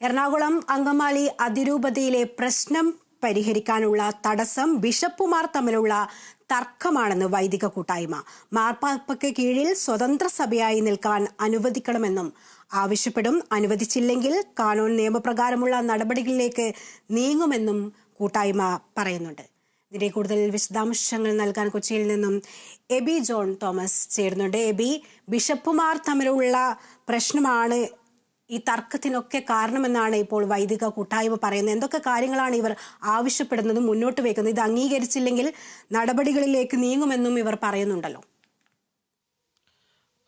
എറണാകുളം അങ്കമാലി അതിരൂപതയിലെ പ്രശ്നം പരിഹരിക്കാനുള്ള തടസ്സം ബിഷപ്പുമാർ തമ്മിലുള്ള തർക്കമാണെന്ന് വൈദിക കൂട്ടായ്മ. മാർപ്പാപ്പയ്ക്ക് കീഴിൽ സ്വതന്ത്ര സഭയായി നിൽക്കാൻ അനുവദിക്കണമെന്നും ആവശ്യപ്പെടും. അനുവദിച്ചില്ലെങ്കിൽ കാനൂൺ നിയമപ്രകാരമുള്ള നടപടികളിലേക്ക് നീങ്ങുമെന്നും കൂട്ടായ്മ പറയുന്നുണ്ട്. ഇതിന്റെ കൂടുതൽ വിശദാംശങ്ങൾ നൽകാൻ കൊച്ചിയിൽ നിന്നും എബി ജോൺ തോമസ് ചേരുന്നുണ്ട്. എബി ബിഷപ്പുമാർ തമ്മിലുള്ള പ്രശ്നമാണ് ഈ തർക്കത്തിനൊക്കെ കാരണമെന്നാണ് ഇപ്പോൾ വൈദിക കൂട്ടായ്മ പറയുന്നത്. എന്തൊക്കെ കാര്യങ്ങളാണ് ഇവർ ആവശ്യപ്പെടുന്നതും മുന്നോട്ട് വയ്ക്കുന്നത് ഇത് അംഗീകരിച്ചില്ലെങ്കിൽ നടപടികളിലേക്ക് നീങ്ങുമെന്നും ഇവർ പറയുന്നുണ്ടല്ലോ.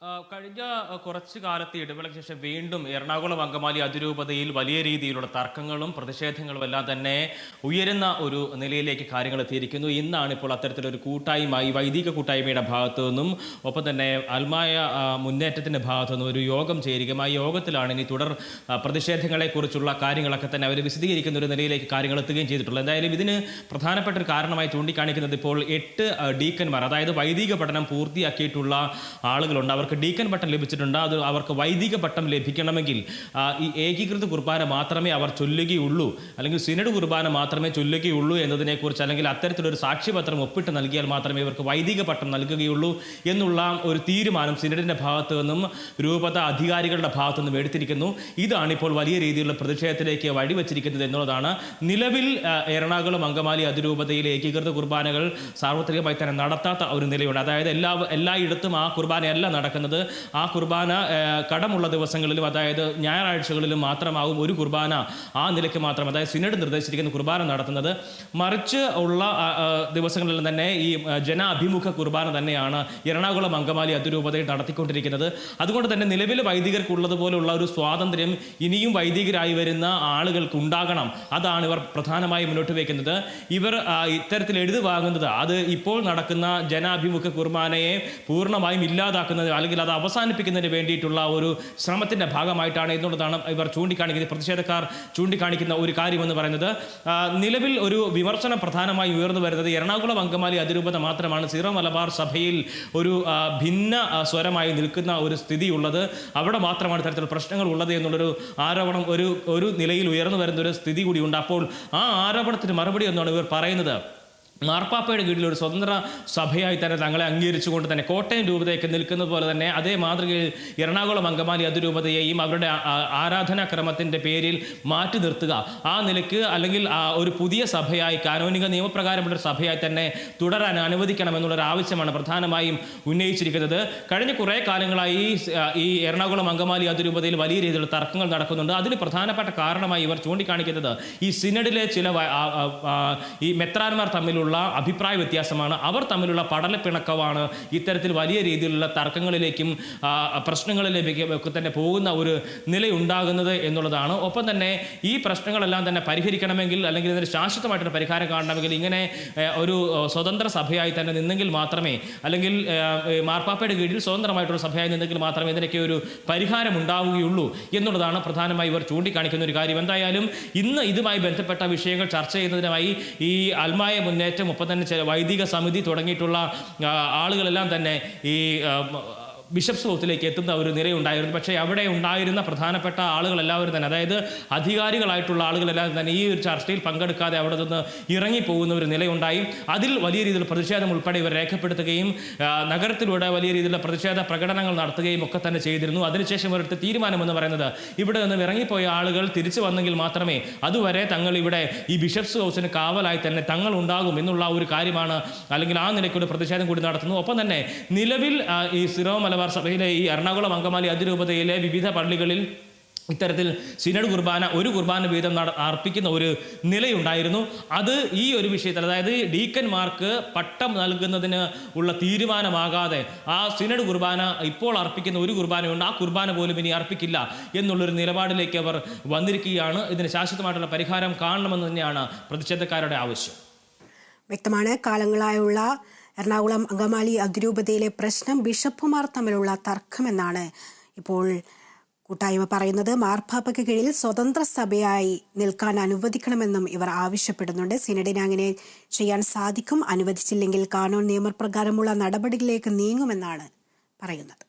കഴിഞ്ഞ കുറച്ചു കാലത്തെ ഇടവേളയ്ക്ക് ശേഷം വീണ്ടും എറണാകുളം അങ്കമാലി അതിരൂപതയിൽ വലിയ രീതിയിലുള്ള തർക്കങ്ങളും പ്രതിഷേധങ്ങളും എല്ലാം തന്നെ ഉയരുന്ന ഒരു നിലയിലേക്ക് കാര്യങ്ങൾ എത്തിയിരിക്കുന്നു. ഇന്നാണ് ഇപ്പോൾ അത്തരത്തിലൊരു കൂട്ടായ്മ ഈ വൈദിക കൂട്ടായ്മയുടെ ഭാഗത്തു നിന്നും ഒപ്പം തന്നെ അൽമായ മുന്നേറ്റത്തിന്റെ ഭാഗത്തു നിന്നും ഒരു യോഗം ചേരുകയും ആ യോഗത്തിലാണ് ഇനി തുടർ പ്രതിഷേധങ്ങളെക്കുറിച്ചുള്ള കാര്യങ്ങളൊക്കെ തന്നെ അവർ വിശദീകരിക്കുന്ന ഒരു നിലയിലേക്ക് കാര്യങ്ങൾ എത്തുകയും ചെയ്തിട്ടുള്ളത്. എന്തായാലും ഇതിന് പ്രധാനപ്പെട്ട ഒരു കാരണമായി ചൂണ്ടിക്കാണിക്കുന്നത് ഇപ്പോൾ എട്ട് ഡീക്കന്മാർ അതായത് വൈദിക പഠനം പൂർത്തിയാക്കിയിട്ടുള്ള ആളുകളുണ്ട്. ഡീക്കൻ പട്ടം ലഭിച്ചിട്ടുണ്ട്. അത് അവർക്ക് വൈദിക പട്ടം ലഭിക്കണമെങ്കിൽ ഈ ഏകീകൃത കുർബാന മാത്രമേ അവർ ചൊല്ലുകയുള്ളൂ. അല്ലെങ്കിൽ സിനഡ് കുർബാന മാത്രമേ ചൊല്ലുകയുള്ളൂ എന്നതിനെക്കുറിച്ച് അല്ലെങ്കിൽ അത്തരത്തിലൊരു സാക്ഷ്യപത്രം ഒപ്പിട്ട് നൽകിയാൽ മാത്രമേ ഇവർക്ക് വൈദിക പട്ടം നൽകുകയുള്ളൂ എന്നുള്ള ഒരു തീരുമാനം സിനഡിന്റെ ഭാഗത്തു നിന്നും രൂപത അധികാരികളുടെ ഭാഗത്തു നിന്നും എടുത്തിരിക്കുന്നു. ഇതാണ് ഇപ്പോൾ വലിയ രീതിയിലുള്ള പ്രതിഷേധത്തിലേക്ക് വഴിവെച്ചിരിക്കുന്നത് എന്നുള്ളതാണ്. നിലവിൽ എറണാകുളം അങ്കമാലി അതിരൂപതയിലെ ഏകീകൃത കുർബാനകൾ സാർവത്രികമായി തന്നെ നടത്താത്ത ഒരു നിലയുണ്ട്. അതായത് എല്ലാ എല്ലായിടത്തും ആ കുർബാനയല്ല നടക്കുന്നത്. ആ കുർബാന കടമുള്ള ദിവസങ്ങളിലും അതായത് ഞായറാഴ്ചകളിലും മാത്രമാവും ഒരു കുർബാന ആ നിലയ്ക്ക് മാത്രം അതായത് സിനഡ് നിർദ്ദേശിച്ചിരിക്കുന്ന കുർബാന നടത്തുന്നത്. മറിച്ച് ഉള്ള ദിവസങ്ങളിൽ തന്നെ ഈ ജനാഭിമുഖ കുർബാന തന്നെയാണ് എറണാകുളം അങ്കമാലി അതിരൂപതയിൽ നടത്തിക്കൊണ്ടിരിക്കുന്നത്. അതുകൊണ്ട് തന്നെ നിലവിൽ വൈദികർക്കുള്ളതുപോലുള്ള ഒരു സ്വാതന്ത്ര്യം ഇനിയും വൈദികരായി വരുന്ന ആളുകൾക്ക് ഉണ്ടാകണം അതാണ് ഇവർ പ്രധാനമായും മുന്നോട്ട് വയ്ക്കുന്നത് ഇവർ ഇത്തരത്തിൽ എഴുതുവാകുന്നത് അത് ഇപ്പോൾ നടക്കുന്ന ജനാഭിമുഖ കുർബാനയെ പൂർണമായും ഇല്ലാതാക്കുന്നത് അല്ലെങ്കിൽ അത് അവസാനിപ്പിക്കുന്നതിന് വേണ്ടിയിട്ടുള്ള ഒരു ശ്രമത്തിന്റെ ഭാഗമായിട്ടാണ് എന്നുള്ളതാണ് ഇവർ ചൂണ്ടിക്കാണിക്കുന്നത്. പ്രതിഷേധക്കാർ ചൂണ്ടിക്കാണിക്കുന്ന ഒരു കാര്യമെന്ന് പറയുന്നത്. നിലവിൽ ഒരു വിമർശനം പ്രധാനമായി ഉയർന്നു വരുന്നത് എറണാകുളം അങ്കമാലി അതിരൂപത മാത്രമാണ്. സീറോ മലബാർ സഭയിൽ ഒരു ഭിന്ന സ്വരമായി നിൽക്കുന്ന ഒരു സ്ഥിതിയുള്ളത്. അവിടെ മാത്രമാണ് ഇത്തരത്തിലുള്ള പ്രശ്നങ്ങൾ ഉള്ളത് എന്നുള്ളൊരു ആരോപണം ഒരു ഒരു നിലയിൽ ഉയർന്നു വരുന്ന ഒരു സ്ഥിതി കൂടിയുണ്ട് അപ്പോൾ ആ ആരോപണത്തിന് മറുപടി എന്നാണ് ഇവർ പറയുന്നത്. മാർപ്പാപ്പയുടെ കീഴിൽ ഒരു സ്വതന്ത്ര സഭയായി തന്നെ തങ്ങളെ അംഗീകരിച്ചുകൊണ്ട് തന്നെ കോട്ടയം രൂപതയൊക്കെ നിൽക്കുന്നത് പോലെ തന്നെ അതേ മാതൃകയിൽ എറണാകുളം അങ്കമാലി അതിരൂപതയെയും അവരുടെ ആ- ആ- ആരാധനാക്രമത്തിന്റെ പേരിൽ മാറ്റി നിർത്തുക. ആ നിലയ്ക്ക് അല്ലെങ്കിൽ ഒരു പുതിയ സഭയായി കാനോനിക നിയമപ്രകാരമുള്ള ഒരു സഭയായി തന്നെ തുടരാൻ അനുവദിക്കണം എന്നുള്ളൊരു ആവശ്യമാണ് പ്രധാനമായും ഉന്നയിച്ചിരിക്കുന്നത്. കഴിഞ്ഞ കുറേ കാലങ്ങളായി ഈ എറണാകുളം അങ്കമാലി അതിരൂപതയിൽ വലിയ രീതിയിലുള്ള തർക്കങ്ങൾ നടക്കുന്നുണ്ട്. അതിന് പ്രധാനപ്പെട്ട കാരണമായി ഇവർ ചൂണ്ടിക്കാണിക്കുന്നത് ഈ സിനഡിലെ ചില ഈ മെത്രാന്മാർ തമ്മിലുള്ള അഭിപ്രായ വ്യത്യാസമാണ്. അവർ തമ്മിലുള്ള പടലപ്പിണക്കമാണ് ഇത്തരത്തിൽ വലിയ രീതിയിലുള്ള തർക്കങ്ങളിലേക്കും പ്രശ്നങ്ങളിലേക്കും ഒക്കെ തന്നെ പോകുന്ന ഒരു നിലയുണ്ടാകുന്നത് എന്നുള്ളതാണ്. ഒപ്പം തന്നെ ഈ പ്രശ്നങ്ങളെല്ലാം തന്നെ പരിഹരിക്കണമെങ്കിൽ അല്ലെങ്കിൽ ഇതിന് ശാശ്വതമായിട്ടൊരു പരിഹാരം കാണണമെങ്കിൽ ഇങ്ങനെ ഒരു സ്വതന്ത്ര സഭയായി തന്നെ നിന്നെങ്കിൽ മാത്രമേ അല്ലെങ്കിൽ മാർപ്പാപ്പയുടെ കീഴിൽ സ്വതന്ത്രമായിട്ടൊരു സഭയായി നിന്നെങ്കിൽ മാത്രമേ ഇതിനൊക്കെ ഒരു പരിഹാരം ഉണ്ടാവുകയുള്ളൂ എന്നുള്ളതാണ് പ്രധാനമായി ഇവർ ചൂണ്ടിക്കാണിക്കുന്ന ഒരു കാര്യം. എന്തായാലും ഇന്ന് ഇതുമായി ബന്ധപ്പെട്ട വിഷയങ്ങൾ ചർച്ച ചെയ്യുന്നതിനായി ഈ അൽമായ മുന്നേറ്റം തന്നെ ചില വൈദിക സമിതി തുടങ്ങിയിട്ടുള്ള ആളുകളെല്ലാം തന്നെ ഈ ബിഷപ്സ് ഹൗസിലേക്ക് എത്തുന്ന ഒരു നിരയുണ്ടായിരുന്നു. പക്ഷേ അവിടെ ഉണ്ടായിരുന്ന പ്രധാനപ്പെട്ട ആളുകളെല്ലാവരും തന്നെ അതായത് അധികാരികളായിട്ടുള്ള ആളുകളെല്ലാം തന്നെ ഈ ഒരു ചർച്ചയിൽ പങ്കെടുക്കാതെ അവിടെ നിന്ന് ഇറങ്ങിപ്പോകുന്ന ഒരു നിലയുണ്ടായി. അതിൽ വലിയ രീതിയിൽ പ്രതിഷേധം ഉൾപ്പെടെ ഇവർ രേഖപ്പെടുത്തുകയും നഗരത്തിലൂടെ വലിയ രീതിയിലുള്ള പ്രതിഷേധ പ്രകടനങ്ങൾ നടത്തുകയും ഒക്കെ തന്നെ ചെയ്തിരുന്നു. അതിനുശേഷം ഇവരുടെ തീരുമാനമെന്ന് പറയുന്നത് ഇവിടെ നിന്ന് ഇറങ്ങിപ്പോയ ആളുകൾ തിരിച്ചു വന്നെങ്കിൽ മാത്രമേ അതുവരെ തങ്ങൾ ഇവിടെ ഈ ബിഷപ്സ് ഹൗസിന് കാവലായി തന്നെ തങ്ങൾ ഉണ്ടാകും എന്നുള്ള ഒരു കാര്യമാണ് അല്ലെങ്കിൽ ആ നിലയ്ക്കൊരു പ്രതിഷേധം കൂടി നടത്തുന്നു. ഒപ്പം തന്നെ നിലവിൽ ഈ സിറോ മലബാർ സഭയിലെ ഈ എറണാകുളം അങ്കമാലി അതിരൂപതയിലെ വിവിധ പള്ളികളിൽ ഇത്തരത്തിൽ സിനഡ് കുർബാന ഒരു കുർബാന വീതം അർപ്പിക്കുന്ന ഒരു നിലയുണ്ടായിരുന്നു. അത് ഈ ഒരു വിഷയത്തിൽ അതായത് ഡീക്കന്മാർക്ക് പട്ടം നൽകുന്നതിന് ഉള്ള തീരുമാനമാകാതെ ആ സിനഡ് കുർബാന ഇപ്പോൾ അർപ്പിക്കുന്ന ഒരു കുർബാനയുണ്ട് ആ കുർബാന പോലും ഇനി അർപ്പിക്കില്ല എന്നുള്ളൊരു നിലപാടിലേക്ക് അവർ വന്നിരിക്കുകയാണ്. ഇതിന് ശാശ്വതമായിട്ടുള്ള പരിഹാരം കാണണമെന്ന് തന്നെയാണ് പ്രതിഷേധക്കാരുടെ ആവശ്യം. വ്യക്തമാണ് കാലങ്ങളായുള്ള എറണാകുളം അങ്കമാലി അതിരൂപതയിലെ പ്രശ്നം ബിഷപ്പുമാർ തമ്മിലുള്ള തർക്കമെന്നാണ് ഇപ്പോൾ കൂട്ടായ്മ പറയുന്നത്. മാർപ്പാപ്പയ്ക്ക് കീഴിൽ സ്വതന്ത്ര സഭയായി നിൽക്കാൻ അനുവദിക്കണമെന്നും ഇവർ ആവശ്യപ്പെടുന്നുണ്ട്. സിനഡിന് അങ്ങനെ ചെയ്യാൻ സാധിക്കും അനുവദിച്ചില്ലെങ്കിൽ കാനൂൺ നിയമപ്രകാരമുള്ള നടപടികളിലേക്ക് നീങ്ങുമെന്നാണ് പറയുന്നത്.